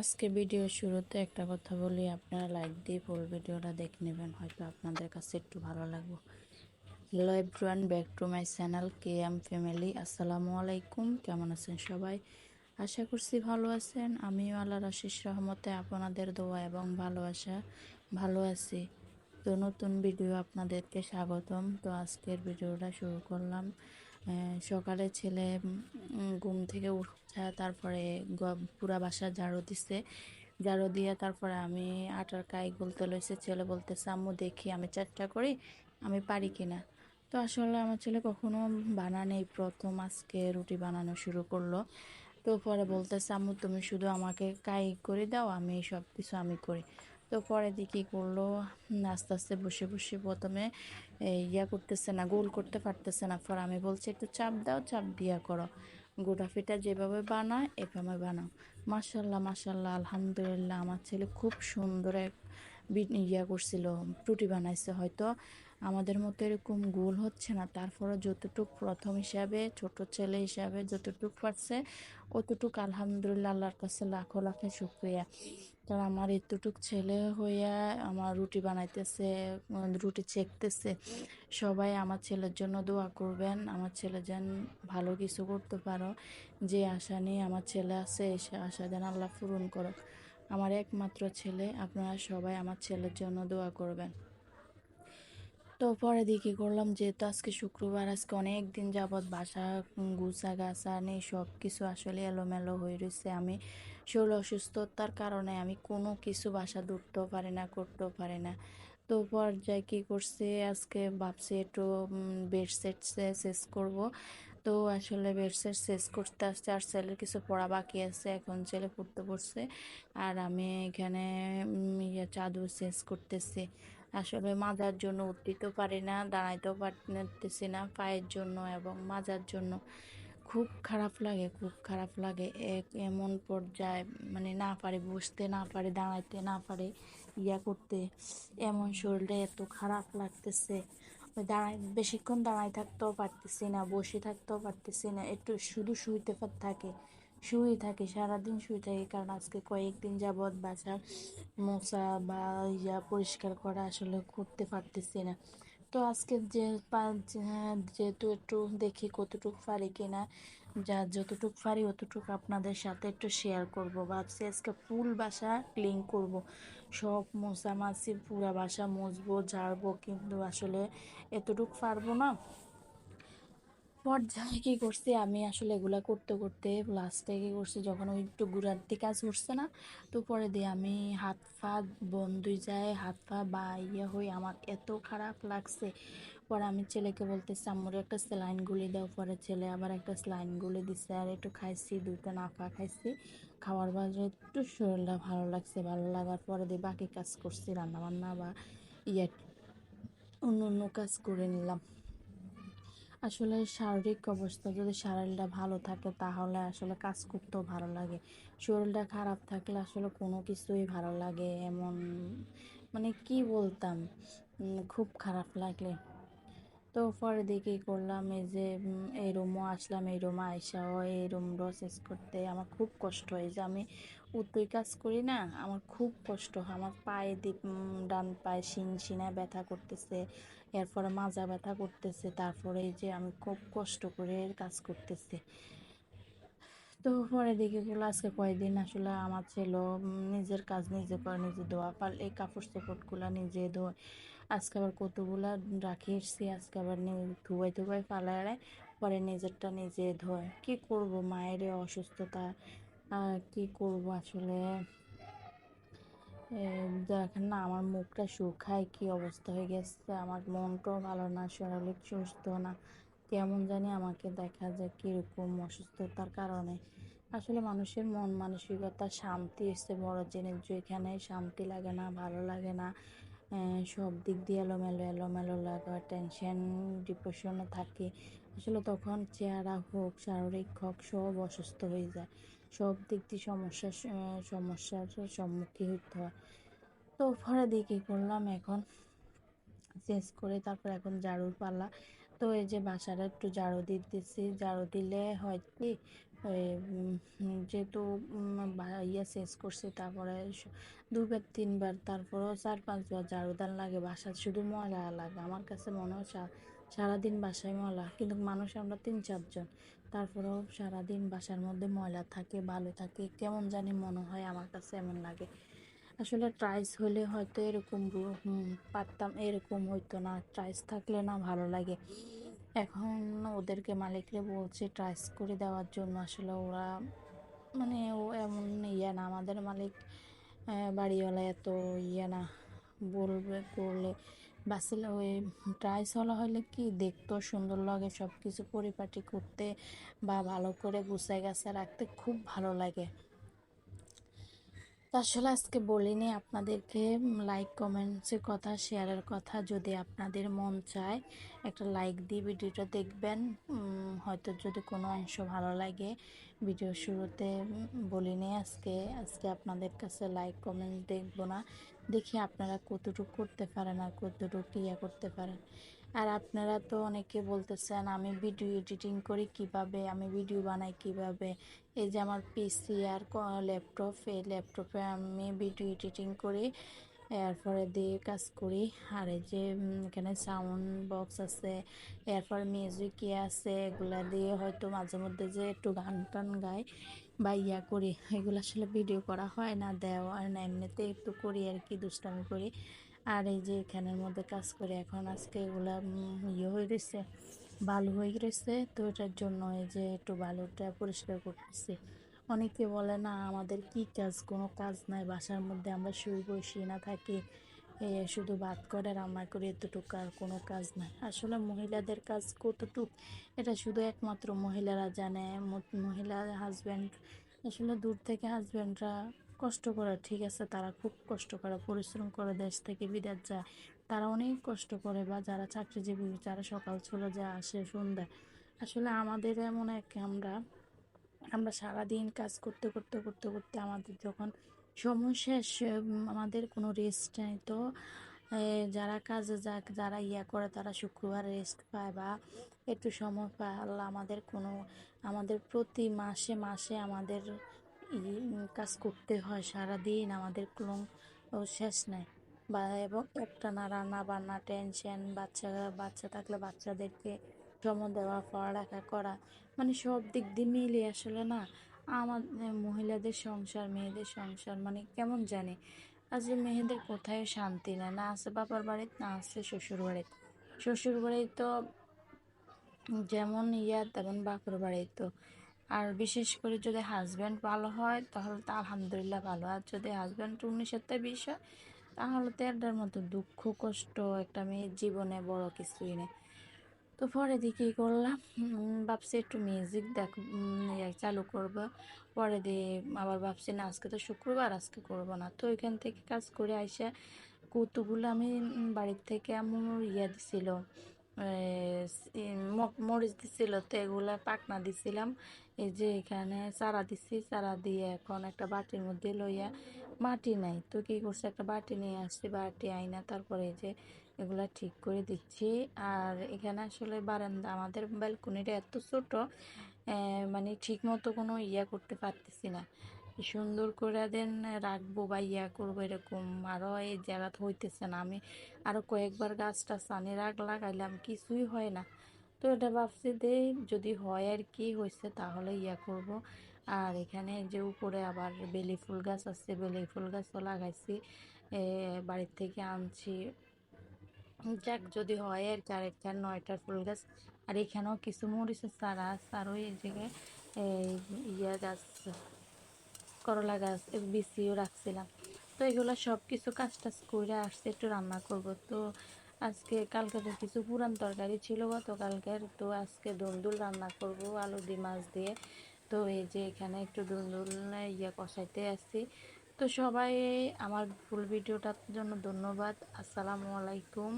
আজকে ভিডিও শুরুতে একটা কথা বলি, আপনারা লাইক দিয়ে ফুল ভিডিওটা দেখে নেবেন, হয়তো আপনাদের কাছে একটু ভালো লাগবে। Hello everyone back to my channel K M family আসসালামু আলাইকুম, কেমন আছেন সবাই? আশা করছি ভালো আছেন, আমিও আল্লাহর আশিস রহমতে আপনাদের দোয়া এবং ভালোবাসা ভালো আছি। তো নতুন ভিডিও আপনাদেরকে স্বাগতম। তো আজকের ভিডিওটা শুরু করলাম। সকালে ছেলে ঘুম থেকে উঠা তারপরে পুরা বাসা ঝাড়ু দিছে। ঝাড়ু দিয়ে তারপরে আমি আটার কাই গুলতে লইছে। ছেলে বলতেছে, আম্মু, দেখি, আমি চেষ্টা করি, আমি পারি কিনা? তো আসলে আমার ছেলে কখনো বানানেই প্রথম আজকে রুটি বানানো শুরু করল। তো পরে বলতেছে, আম্মু, তুমি শুধু আমাকে কাই করে দাও, আমি সব কিছু আমি করি। তো পরে দিকে করল। আস্তে আস্তে বসে বসে প্রথমে ইয়া করতেছে না, গোল করতে পারতেছে না। পর আমি বলছি, একটু চাপ দাও, চাপ দিয়া করো। গোটা ফিটা যেভাবে বানায়, এভাবে বানাও। মাসাল্লাহ মাসাল্লাহ আলহামদুলিল্লাহ। আমার ছেলে খুব সুন্দর এক ইয়া করছিল, রুটি বানাইছে হয়তো। আমাদের মতো এরকম গোল হচ্ছে না। তারপরে যতটুক প্রথম হিসাবে, ছোট ছেলে হিসাবে যতটুক পারছে, অতটুক আলহামদুলিল্লাহ আল্লাহর কাছে লাখো লাখে শুক্রিয়া। কারণ আমার এতটুক ছেলে হইয়া আমার রুটি বানাইতেছে, রুটি চেকতেছে সবাই আমার ছেলের জন্য দোয়া করবেন। আমার ছেলে যেন ভালো কিছু করতে পারো। যে আশা নিয়ে আমার ছেলে আছে, সে আশা যেন আল্লাহ পূরণ করো আমার একমাত্র ছেলে, আপনারা সবাই আমার ছেলের জন্য দোয়া করবেন। তো পরে দিকে করলাম যেহেতু আজকে শুক্রবার, আজকে অনেক দিন যাবৎ বাসা গুছা গাছা নেই সব কিছু আসলে এলোমেলো হয়ে রয়েছে। আমি শরীর অসুস্থতার কারণে আমি কোনো কিছু বাসা ধরতেও পারি না, করতেও পারি না। তো পর্যায়ে কী করছে, আজকে ভাবছি একটু বেডসেট শেষ করব। তো আসলে বেডসেট শেষ করতে আসছে আর ছেলের কিছু পড়া বাকি আছে, এখন ছেলে পড়তে পড়ছে। আর আমি এখানে ইয়ে চাদর শেষ করতেছি। আসলে মাজার জন্য উঠতেও পারি না, দাঁড়াইতেও পারতেছি না পায়ের জন্য এবং মাজার জন্য। খুব খারাপ লাগে, খুব খারাপ লাগে। এক এমন পর্যায়ে মানে না পারে বসতে, না পারে দাঁড়াইতে, না পারে ইয়া করতে। এমন শরীরে এত খারাপ লাগতেছে। দাঁড়াই, বেশিক্ষণ দাঁড়াই থাকতেও পারতেছি না, বসে থাকতেও পারতেছি না। একটু শুধু শুইতে থাকে। শুয়ে থাকি সারাদিন শুয়ে থাকি। কারণ আজকে কয়েকদিন যাবৎ বাসা মশা বা ইয়া পরিষ্কার করা আসলে করতে পারতেছি না। তো আজকে যে হ্যাঁ, যেহেতু একটু দেখি কতটুকু পারি কিনা যা যতটুকু পারি অতটুকু আপনাদের সাথে একটু শেয়ার করব। ভাবছি আজকে ফুল বাসা ক্লিন করব। সব মশামাছি পুরা বাসা মুছবো ঝাড়বো কিন্তু আসলে এতটুকু পারব না। পর্যায়ে কী করছি, আমি আসলে এগুলা করতে করতে লাস্টে কী করছি, যখন ওই একটু গুড়ার কাজ উঠছে না, তো পরে দিয়ে আমি হাত পা বন্ধুই যায়, হাত পা বা ইয়ে হয়ে আমার এত খারাপ লাগছে। পরে আমি ছেলেকে বলতেছি, আম্মুর একটা স্যালাইন গুলি দাও। পরে ছেলে আবার একটা স্যালাইন গুলি দিচ্ছে আর একটু খাইছি, দুইটা নাফা খাইছি। খাওয়ার বাজে একটু শরীরটা ভালো লাগছে, ভালো লাগার পরে দিয়ে বাকি কাজ করছি, রান্নাবান্না বা ইয়ে অন্য অন্য কাজ করে নিলাম। আসলে শারীরিক অবস্থা যদি শরীরটা ভালো থাকে তাহলে আসলে কাজ করতেও ভালো লাগে। শরীরটা খারাপ থাকলে আসলে কোনো কিছুই ভালো লাগে এমন মানে কি বলতাম খুব খারাপ লাগলে। তো পরে দেখি করলাম এই যে এই রুমও আসলাম, এই রুমে আইসাও এই রুম প্রসেস করতে আমার খুব কষ্ট হয় যে আমি উত্তই কাজ করি না, আমার খুব কষ্ট হয়। আমার পায়ে দিক ডান পায়ে শিন, শিনায় ব্যথা করতেছে। এরপরে মাজা ব্যথা করতেছে, তারপরে এই যে আমি খুব কষ্ট করে কাজ করতেছি। তো পরে দেখে গেলো, আজকে কয়েকদিন আসলে আমার ছেলে নিজের কাজ নিজে করে, নিজে ধোয়া পাল, এই কাপড় চোপড়গুলো নিজে ধোয়। আজকে আবার কতগুলা রাখি এসছি, আজকে আবার ধুবাই ধুবাই ফালায়, পরে নিজেরটা নিজে ধোয়। কি করব মায়ের অসুস্থতা কি করব আসলে? না, আমার মুখটা শুকায় কি অবস্থা হয়ে গেছে, আমার মনটাও ভালো না, শারীরিক সুস্থ না, কেমন জানি আমাকে দেখা যায় কীরকম অসুস্থতার কারণে। আসলে মানুষের মন মানসিকতা শান্তি এসছে বড় জিনিস যেখানে শান্তি লাগে না, ভালো লাগে না সব দিক দিয়ে এলোমেলো এলোমেলো লাগা টেনশন ডিপ্রেশনে থাকে। আসলে তখন চেহারা হোক, শারীরিক হোক, সব অসুস্থ হয়ে যায়। সব দিক দিয়ে সমস্যার সমস্যার সম্মুখীন হতে হয়। তো পরে দিয়ে কী করলাম এখন। চেঞ্জ করে তারপর এখন ঝাড়ুর পালা। তো এই যে বাসাটা একটু ঝাড়ু দিতেছি। ঝাড়ু দিলে হয় কি যেহেতু ইয়ে শেষ করছি, তারপরে দুবার, তিনবার, তারপরেও চার পাঁচবার ঝাড়ুদার লাগে। বাসা শুধু ময়লা লাগে। আমার কাছে মনে হয় সারাদিন বাসায় ময়লা, কিন্তু মানুষ আমরা তিন চারজন তারপরেও সারাদিন বাসার মধ্যে ময়লা থাকে ভালো থাকে, কেমন জানি মনে হয় আমার কাছে এমন লাগে। আসলে ট্রাইস হলে হয়তো এরকম পারতাম, এরকম হইতো না। ট্রাইস থাকলে না ভালো লাগে। এখন ওদেরকে মালিকরে বলছে ট্রাইস করে দেওয়ার জন্য। আসলে ওরা মানে ও এমন ইয়ে না, আমাদের মালিক বাড়িওয়ালা এত ইয়ে না, বলবে করলে বাসিলে ওই ট্রাইস হলা হলে কি দেখতেও সুন্দর লাগে সব কিছু পরিপাটি করতে বা ভালো করে গুছায় গাছে রাখতে খুব ভালো লাগে। আসলে আজকে বলিনি আপনাদেরকে লাইক কমেন্টসের কথা শেয়ারের কথা। যদি আপনাদের মন চায়, একটা লাইক দিয়ে ভিডিওটা দেখবেন। হয়তো যদি কোনো অংশ ভালো লাগে, ভিডিও শুরুতে বলিনি আজকে। আজকে আপনাদের কাছে লাইক কমেন্ট দেখব না। দেখি আপনারা কতটুকু করতে পারেন আর কতটুকু ইয়া করতে পারেন। আর আপনারা তো অনেকে বলতেছেন, আমি ভিডিও এডিটিং করি কীভাবে? আমি ভিডিও বানাই কীভাবে? এই যে আমার পিসি আর ল্যাপটপ এই ল্যাপটপে আমি ভিডিও এডিটিং করি, এরপরে দিয়ে কাজ করি। আর এই যে এখানে সাউন্ড বক্স আছে, এরপর মিউজিক ইয়ে আছে, এগুলা দিয়ে হয়তো মাঝে মধ্যে যে একটু গান টান গাই বা ইয়া করি। এগুলো আসলে ভিডিও করা হয় না, দেওয়া হয় না এমনিতে একটু করি আর কি, দুষ্টামি করি। আর এই যে এখানের মধ্যে কাজ করে এখন আজকে এগুলা ইয়ে হয়ে গেছে, বালু হয়ে গেছে। তো এটার জন্য এই যে একটু বালুটা পরিষ্কার করতেছি। অনেকে বলে, না, আমাদের কি কাজ? কোনো কাজ নাই। বাসার মধ্যে আমরা শুয়ে বসে না থাকি। শুধু ভাত করে, রান্না করে, এতটুকু আর কোনো কাজ নাই। আসলে মহিলাদের কাজ কতটুক, এটা শুধু একমাত্র মহিলারা জানে। মহিলা হাজব্যান্ড আসলে দূর থেকে হাজব্যান্ডরা কষ্ট করে, ঠিক আছে, তারা খুব কষ্ট করে, পরিশ্রম করে দেশ থেকে বিদেশ যায়। তারা অনেক কষ্ট করে, বা যারা চাকরিজীবী, যারা সকাল চলে যায়, আসে সন্ধ্যা আসলে আমাদের এমন এক, আমরা আমরা সারাদিন কাজ করতে করতে করতে করতে আমাদের যখন সময় শেষ আমাদের কোনো রেস্ট নেই, তো যারা কাজে যাক, যারা ইয়া করে, তারা শুক্রবার রেস্ট পায়, বা একটু সময় পায়। আল্লাহ আমাদের কোনো, আমাদের প্রতি মাসে মাসে আমাদের কাজ করতে হয় সারাদিন, আমাদের কোনো শেষ নেই। বা এবং একটা না রান্না বান্না টেনশন বাচ্চা বাচ্চা থাকলে বাচ্চাদেরকে সময় দেওয়া, পড়ালেখা করা মানে সব দিক দিয়ে মিলে আসলে না, আমাদের মহিলাদের সংসার, মেয়েদের সংসার মানে কেমন জানি আজকে মেয়েদের কোথায় শান্তি নেই, না আছে বাবার বাড়িতে, না আছে শ্বশুর বাড়িতে। শ্বশুর বাড়ি তো যেমন ইয়া, তেমন বাপের বাড়ি তো আর বিশেষ করে যদি হাজব্যান্ড ভালো হয়, তাহলে তো আলহামদুলিল্লাহ ভালো। আর যদি হাজব্যান্ড উনিশের থেকে বিশ হয়, তাহলে তো এটার মতো দুঃখ, কষ্ট, একটা মেয়ের জীবনে বড় কিছুই নেই। তো পরে দিয়ে কী করলাম? ভাবছি একটু মিউজিক দেখ চালু করব। পরে দিয়ে আবার ভাবছি না, আজকে তো শুক্রবার, আজকে করব না। তো ওইখান থেকে কাজ করে আইসা কতগুলো আমি বাড়ির থেকে আমার ইয়ে দিছিল। মরিচ দিছিল তো এগুলা পাকনা দিছিলাম। এই যে এখানে চারা দিছি, চারা দিয়ে এখন একটা বাটির মধ্যে লইয়া মাটি নাই। তো কি করছে, একটা বাটি নিয়ে আসছি, বাটি আইনা, তারপরে যে এগুলা ঠিক করে দিচ্ছি। আর এখানে আসলে বারান্দা, আমাদের ব্যালকনিটা এত ছোট মানে ঠিক মতো কোনো ইয়া করতে পারতেছি না। সুন্দর করে দেন, রাখব বা ইয়া করব এরকম। আরও এই জায়গাতে হইতেছে না। আমি আরও কয়েকবার গাছ টাছ আনি রাখ লাগাইলাম কিছুই হয় না। তো এটা ভাবছি দে যদি হয় আর কি হয়েছে তাহলে ইয়া করব। আর এখানে যে উপরে আবার বেলি ফুল গাছ আছে, বেলি ফুল গাছও লাগাইছি বাড়ির থেকে আনছি। যাক, যদি হয় আর কি, আরেকটা নয়টার ফুল গাছ। আর এখানেও কিছু মরিচের চারা আর ওই জায়গায় ইয়া গাছ করলা গাছ বিছিও রাখছিলাম। তো এগুলো সব কিছু কাজ টাজ করে আসছে, একটু রান্না করব। তো আজকে, কালকে তো কিছু পুরান তরকারি ছিল গতকালকের। তো আজকে দুলদুল রান্না করব, আলু দিয়ে, মাছ দিয়ে। তো এই যে এখানে একটু দুলদুল ইয়ে কষাইতে আসছি। তো সবাই, আমার ফুল ভিডিওটার জন্য ধন্যবাদ। আসসালামু আলাইকুম।